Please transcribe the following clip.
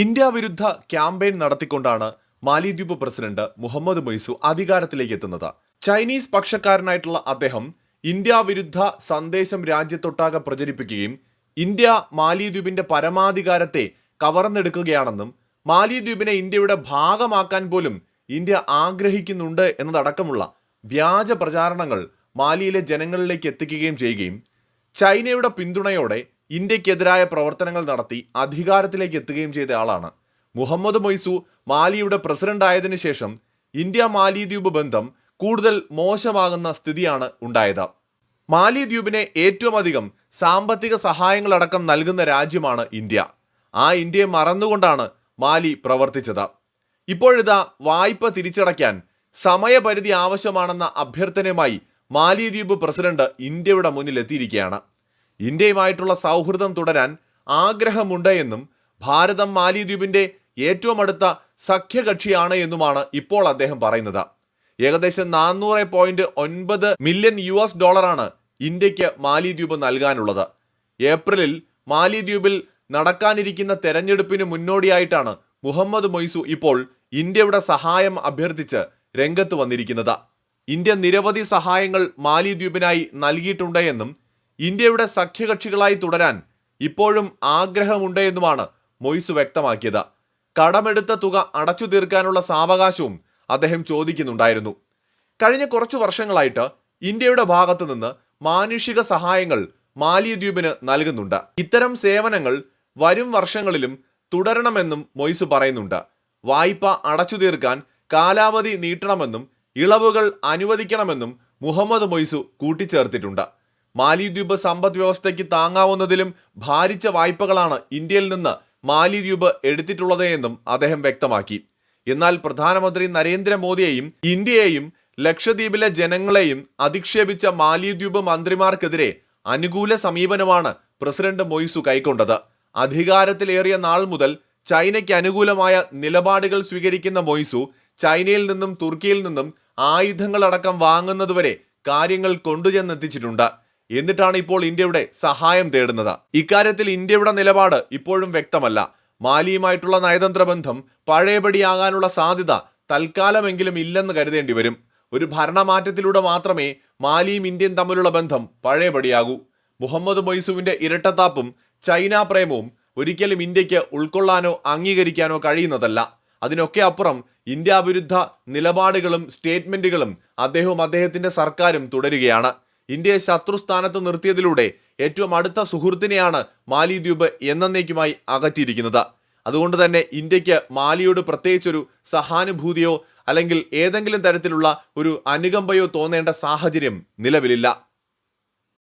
India വിരുദ്ധ campaign നടത്തിക്കൊണ്ടാണ് മാലിദ്വീപ് president Muhammad Muizzu അധികാരത്തിലേക്ക് എത്തുന്നത്. ചൈനീസ് പക്ഷക്കാരനായിട്ടുള്ള അദ്ദേഹം ഇന്ത്യ വിരുദ്ധ സന്ദേശം രാജ്യത്തൊട്ടാകെ പ്രചരിപ്പിക്കുകയും ഇന്ത്യ മാലിദ്വീപിന്റെ പരമാധികാരത്തെ കവർന്നെടുക്കുകയാണെന്നും മാലിദ്വീപിനെ ഇന്ത്യയുടെ ഭാഗമാക്കാൻ പോലും ഇന്ത്യ ആഗ്രഹിക്കുന്നുണ്ട് എന്നതടക്കമുള്ള വ്യാജ പ്രചാരണങ്ങൾ മാലിയിലെ ജനങ്ങളിലേക്ക് എത്തിക്കുകയും ചെയ്യുകയും ചൈനയുടെ പിന്തുണയോടെ ഇന്ത്യക്കെതിരായ പ്രവർത്തനങ്ങൾ നടത്തി അധികാരത്തിലേക്ക് എത്തുകയും ചെയ്ത ആളാണ്. മുഹമ്മദ് മൊയ്സു മാലിയുടെ പ്രസിഡന്റ് ആയതിനു ശേഷം ഇന്ത്യ മാലിദ്വീപ് ബന്ധം കൂടുതൽ മോശമാകുന്ന സ്ഥിതിയാണ് ഉണ്ടായത്. മാലിദ്വീപിനെ ഏറ്റവും അധികം സാമ്പത്തിക സഹായങ്ങളടക്കം നൽകുന്ന രാജ്യമാണ് ഇന്ത്യ. ആ ഇന്ത്യയെ മറന്നുകൊണ്ടാണ് മാലി പ്രവർത്തിച്ചത്. ഇപ്പോഴിതാ വായ്പ തിരിച്ചടയ്ക്കാൻ സമയപരിധി ആവശ്യമാണെന്ന അഭ്യർത്ഥനയുമായി മാലിദ്വീപ് പ്രസിഡന്റ് ഇന്ത്യയുടെ മുന്നിൽ എത്തിയിരിക്കുകയാണ് ഇന്ത്യയുമായിട്ടുള്ള സൗഹൃദം തുടരാൻ ആഗ്രഹമുണ്ട് എന്നും ഭാരതം മാലിദ്വീപിന്റെ ഏറ്റവും അടുത്ത സഖ്യകക്ഷിയാണ് എന്നുമാണ് ഇപ്പോൾ അദ്ദേഹം പറയുന്നത്. ഏകദേശം നാനൂറ് പോയിന്റ് ഒൻപത് മില്യൺ യു എസ് ഡോളറാണ് ഇന്ത്യയ്ക്ക് മാലിദ്വീപ് നൽകാനുള്ളത്. ഏപ്രിലിൽ മാലിദ്വീപിൽ നടക്കാനിരിക്കുന്ന തെരഞ്ഞെടുപ്പിന് മുന്നോടിയായിട്ടാണ് മുഹമ്മദ് മൊയ്സു ഇപ്പോൾ ഇന്ത്യയുടെ സഹായം അഭ്യർത്ഥിച്ച് രംഗത്ത് വന്നിരിക്കുന്നത്. ഇന്ത്യ നിരവധി സഹായങ്ങൾ മാലിദ്വീപിനായി നൽകിയിട്ടുണ്ട് എന്നും ഇന്ത്യയുടെ സഖ്യകക്ഷികളായി തുടരാൻ ഇപ്പോഴും ആഗ്രഹമുണ്ട് എന്നുമാണ് മൊയ്സ് വ്യക്തമാക്കിയത്. കടമെടുത്ത തുക അടച്ചു തീർക്കാനുള്ള സാവകാശവും അദ്ദേഹം ചോദിക്കുന്നുണ്ടായിരുന്നു. കഴിഞ്ഞ കുറച്ചു വർഷങ്ങളായിട്ട് ഇന്ത്യയുടെ ഭാഗത്തു നിന്ന് മാനുഷിക സഹായങ്ങൾ മാലിദ്വീപിന് നൽകുന്നുണ്ട്. ഇത്തരം സേവനങ്ങൾ വരും വർഷങ്ങളിലും തുടരണമെന്നും മൊയ്സ് പറയുന്നുണ്ട്. വായ്പ അടച്ചു തീർക്കാൻ കാലാവധി നീട്ടണമെന്നും ഇളവുകൾ അനുവദിക്കണമെന്നും മുഹമ്മദ് മൊയ്സു കൂട്ടിച്ചേർത്തിട്ടുണ്ട്. മാലിദ്വീപ് സമ്പദ് വ്യവസ്ഥയ്ക്ക് താങ്ങാവുന്നതിലും ഭാരിച്ച വായ്പകളാണ് ഇന്ത്യയിൽ നിന്ന് മാലിദ്വീപ് എടുത്തിട്ടുള്ളത് എന്നും അദ്ദേഹം വ്യക്തമാക്കി. എന്നാൽ പ്രധാനമന്ത്രി നരേന്ദ്രമോദിയെയും ഇന്ത്യയെയും ലക്ഷദ്വീപിലെ ജനങ്ങളെയും അധിക്ഷേപിച്ച മാലിദ്വീപ് മന്ത്രിമാർക്കെതിരെ അനുകൂല സമീപനമാണ് പ്രസിഡന്റ് മൊയ്സു കൈക്കൊണ്ടത്. അധികാരത്തിലേറിയ നാൾ മുതൽ ചൈനയ്ക്ക് അനുകൂലമായ നിലപാടുകൾ സ്വീകരിക്കുന്ന മൊയ്സു ചൈനയിൽ നിന്നും തുർക്കിയിൽ നിന്നും ആയുധങ്ങളടക്കം വാങ്ങുന്നതുവരെ കാര്യങ്ങൾ കൊണ്ടുചെന്നെത്തിച്ചിട്ടുണ്ട്. എന്നിട്ടാണ് ഇപ്പോൾ ഇന്ത്യയുടെ സഹായം തേടുന്നത്. ഇക്കാര്യത്തിൽ ഇന്ത്യയുടെ നിലപാട് ഇപ്പോഴും വ്യക്തമല്ല. മാലിയുമായിട്ടുള്ള നയതന്ത്ര ബന്ധം പഴയപടിയാകാനുള്ള സാധ്യത തൽക്കാലമെങ്കിലും ഇല്ലെന്ന് കരുതേണ്ടി വരും. ഒരു ഭരണമാറ്റത്തിലൂടെ മാത്രമേ മാലിയും ഇന്ത്യയും തമ്മിലുള്ള ബന്ധം പഴയപടിയാകൂ. മുഹമ്മദ് മൊയ്സുവിന്റെ ഇരട്ടത്താപ്പും ചൈന പ്രേമവും ഒരിക്കലും ഇന്ത്യയ്ക്ക് ഉൾക്കൊള്ളാനോ അംഗീകരിക്കാനോ കഴിയുന്നതല്ല. അതിനൊക്കെ അപ്പുറം ഇന്ത്യ വിരുദ്ധ നിലപാടുകളും സ്റ്റേറ്റ്മെന്റുകളും അദ്ദേഹവും അദ്ദേഹത്തിന്റെ സർക്കാരും തുടരുകയാണ്. ഇന്ത്യയെ ശത്രുസ്ഥാനത്ത് നിർത്തിയതിലൂടെ ഏറ്റവും അടുത്ത സുഹൃത്തിനെയാണ് മാലിദ്വീപ് എന്നേക്കുമായി അകറ്റിയിരിക്കുന്നത്. അതുകൊണ്ട് തന്നെ ഇന്ത്യയ്ക്ക് മാലിയോട് പ്രത്യേകിച്ചൊരു സഹാനുഭൂതിയോ അല്ലെങ്കിൽ ഏതെങ്കിലും തരത്തിലുള്ള ഒരു അനുകമ്പയോ തോന്നേണ്ട സാഹചര്യം നിലവിലില്ല.